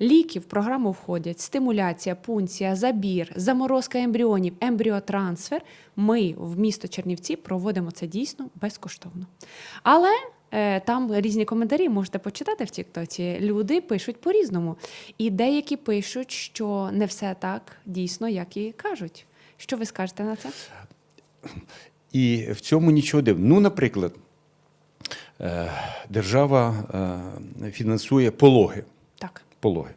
Ліки в програму входять стимуляція, пункція, забір, заморозка ембріонів, ембріотрансфер. Ми в місто Чернівці проводимо це дійсно безкоштовно. Але е, там різні коментарі можете почитати в Тіктоці. Люди пишуть по-різному. І деякі пишуть, що не все так дійсно, як і кажуть. Що ви скажете на це? І в цьому нічого дивного. Ну, наприклад, е, держава е, фінансує пологи. Так. пологи.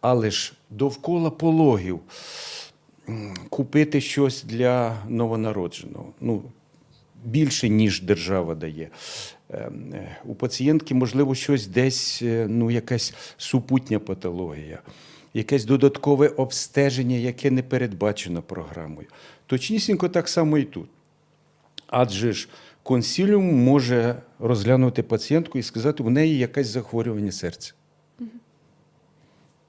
Але ж довкола пологів купити щось для новонародженого. Ну, більше, ніж держава дає. Ем, е, У пацієнтки, можливо, щось десь, е, ну, якась супутня патологія, якесь додаткове обстеження, яке не передбачено програмою. Точнісінько так само і тут. Адже ж консіліум може розглянути пацієнтку і сказати, у неї якесь захворювання серця.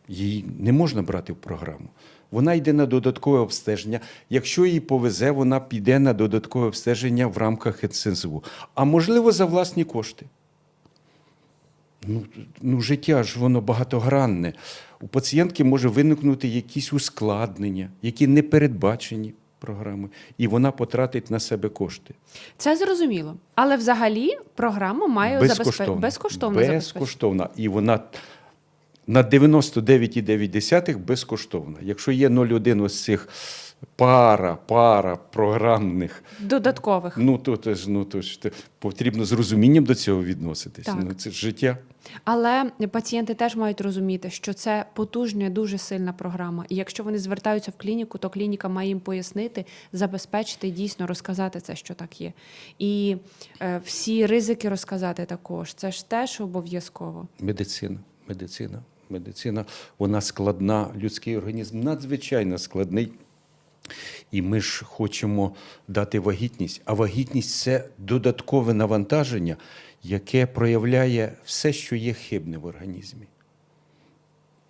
Її не можна брати в програму. Вона йде на додаткове обстеження. Якщо їй повезе, вона піде на додаткове обстеження в рамках НСЗУ. А можливо, за власні кошти. Ну, ну, життя ж воно багатогранне. У пацієнтки може виникнути якісь ускладнення, які не передбачені програмою, і вона потратить на себе кошти. Це зрозуміло. Але взагалі програма має забезпечити Безкоштовно. безкоштовно. Безкоштовна. І вона на 99,9 безкоштовна. Якщо є 0,1 ось цих пара, пара програмних, додаткових. ну то, то, ж, ну, то ж потрібно з розумінням до цього відноситись. Так. Ну, це ж життя. Але пацієнти теж мають розуміти, що це потужна, дуже сильна програма. І якщо вони звертаються в клініку, то клініка має їм пояснити, забезпечити дійсно розказати це, що так є. І е, всі ризики розказати також. Це ж теж обов'язково. Медицина, медицина, медицина, вона складна, людський організм надзвичайно складний. І ми ж хочемо дати вагітність, а вагітність це додаткове навантаження, яке проявляє все, що є хибне в організмі.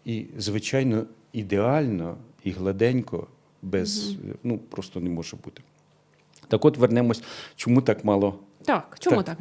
І, звичайно, ідеально і гладенько, без, ну, просто не може бути. Так от вернемось, чому так мало Так, чому Так. так?